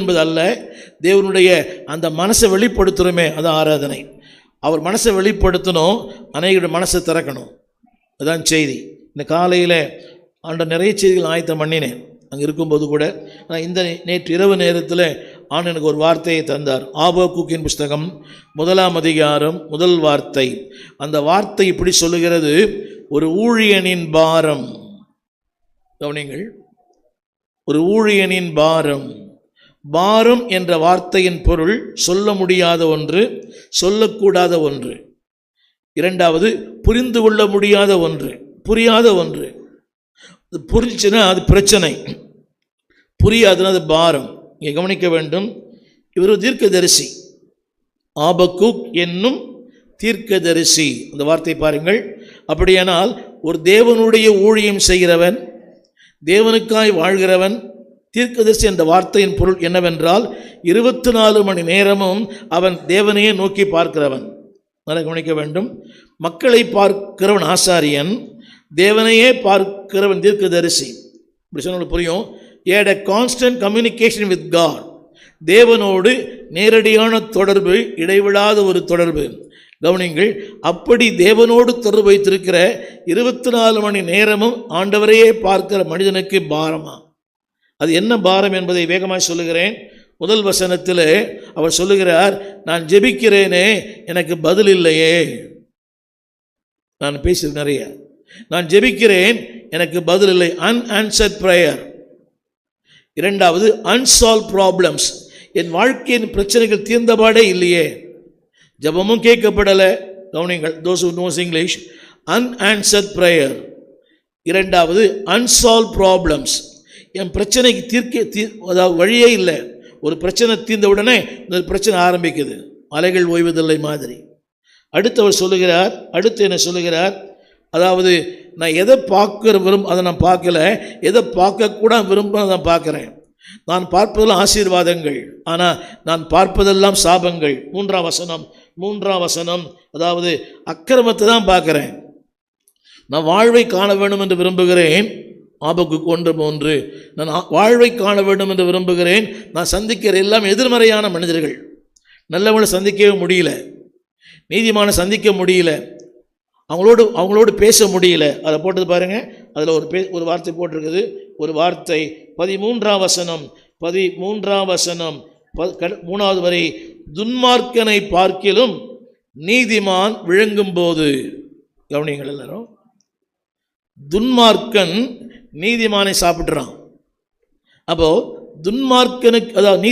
என்பது அல்ல தேவனுடைய அந்த மனசை வெளிப்படுத்துகிறோமே அது ஆராதனை. அவர் மனசை வெளிப்படுத்தணும் அநேகருடைய மனசை திறக்கணும். அதுதான் செய்தி. இந்த காலையில் ஆண்ட நிறைய செய்திகள் ஆயத்தம் பண்ணினேன். அங்கே இருக்கும்போது கூட ஆனால் இந்த நேற்று இரவு நேரத்தில் ஆண்டு எனக்கு ஒரு வார்த்தையை தந்தார். ஆபோ குக்கின் புஸ்தகம் முதலாம் அதிகாரம் முதல் வார்த்தை. அந்த வார்த்தை இப்படி சொல்லுகிறது ஒரு ஊழியனின் பாரம். கவனிங்கள் ஒரு ஊழியனின் பாரம். பாரம் என்ற வார்த்தையின் பொருள் சொல்ல முடியாத ஒன்று சொல்லக்கூடாத ஒன்று. இரண்டாவது புரிந்து கொள்ள முடியாத ஒன்று புரியாத ஒன்று. அது புரிஞ்சுன்னா அது பிரச்சனை. புரியாதுன்னா அது பாரம். இங்கே கவனிக்க வேண்டும். இவர் தீர்க்கதரிசி. ஆபக்குக் என்னும் தீர்க்கதரிசி. அந்த வார்த்தை பாருங்கள். அப்படியானால் ஒரு தேவனுடைய ஊழியம் செய்கிறவன் தேவனுக்காய் வாழ்கிறவன் தீர்க்கதரிசி என்ற வார்த்தையின் பொருள் என்னவென்றால் இருபத்தி நாலு மணி நேரமும் அவன் தேவனையே நோக்கி பார்க்கிறவன். நல்லா கவனிக்க வேண்டும். மக்களை பார்க்கிறவன் ஆசாரியன் தேவனையே பார்க்கிறவன் தீர்க்கதரிசி. இப்படி சொன்ன புரியும். At a constant communication with God தேவனோடு நேரடியான தொடர்பு இடைவிடாத ஒரு தொடர்பு. கவனிங்கள் அப்படி தேவனோடு தொடர்பு வைத்திருக்கிற இருபத்தி நாலு மணி நேரமும் ஆண்டவரையே பார்க்கிற மனிதனுக்கு பாரமாக அது என்ன பாரம் என்பதை வேகமாக சொல்லுகிறேன். முதல் வசனத்தில் அவர் சொல்லுகிறார் நான் ஜெபிக்கிறேனே எனக்கு பதில் இல்லையே. நான் பேசுறது நிறைய. நான் ஜெபிக்கிறேன் எனக்கு பதில் இல்லை. அன்ஆன்சர்ட் ப்ரேயர் இரண்டாவது அன்சால்வ் ப்ராப்ளம்ஸ் என் வாழ்க்கையின் பிரச்சனைகள் தீர்ந்தபாடே இல்லையே. ஜெபமும் கேட்கப்படலை. கவனிங்கள் those knows English unanswered prayer இரண்டாவது அன்சால்வ் ப்ராப்ளம்ஸ் என் பிரச்சனைக்கு தீர்க்க தீ அதாவது வழியே இல்லை. ஒரு பிரச்சனை தீர்ந்த உடனே இந்த பிரச்சனை ஆரம்பிக்குது. மலைகள் ஓய்வதில்லை மாதிரி. அடுத்தவர் சொல்லுகிறார் அடுத்து என்ன சொல்லுகிறார்? அதாவது நான் எதை பார்க்குற விரும்ப அதை நான் பார்க்கல. எதை பார்க்கக்கூட விரும்ப நான் பார்க்குறேன். நான் பார்ப்பதெல்லாம் ஆசீர்வாதங்கள். ஆனால் நான் பார்ப்பதெல்லாம் சாபங்கள். மூன்றாம் வசனம் மூன்றாம் வசனம். அதாவது அக்கிரமத்தை தான் பார்க்குறேன். நான் வாழ்வை காண வேண்டும் என்று விரும்புகிறேன். ஆபக்கு ஒன்று போன்று நான் வாழ்வை காண வேண்டும் என்று விரும்புகிறேன். நான் சந்திக்கிற எல்லாம் எதிர்மறையான மனிதர்கள். நல்லவங்களை சந்திக்கவே முடியல. நீதிமான சந்திக்க முடியல. அவங்களோடு அவங்களோடு பேச முடியல. அதை போட்டது பாருங்கள் அதில் ஒரு பே ஒரு வார்த்தை போட்டிருக்குது. ஒரு வார்த்தை. பதிமூன்றாம் வசனம். பதிமூன்றாம் வசனம். ப மூணாவது வரை. துன்மார்க்கனை பார்க்கிலும் நீதிமான் விழுங்கும் போது கவனிங்கள் எல்லாரும். துன்மார்க்கன் நீதிமானை சாப்பிட்றான். அப்போ துன்மார்க்கனுக்கு அதாவது நீ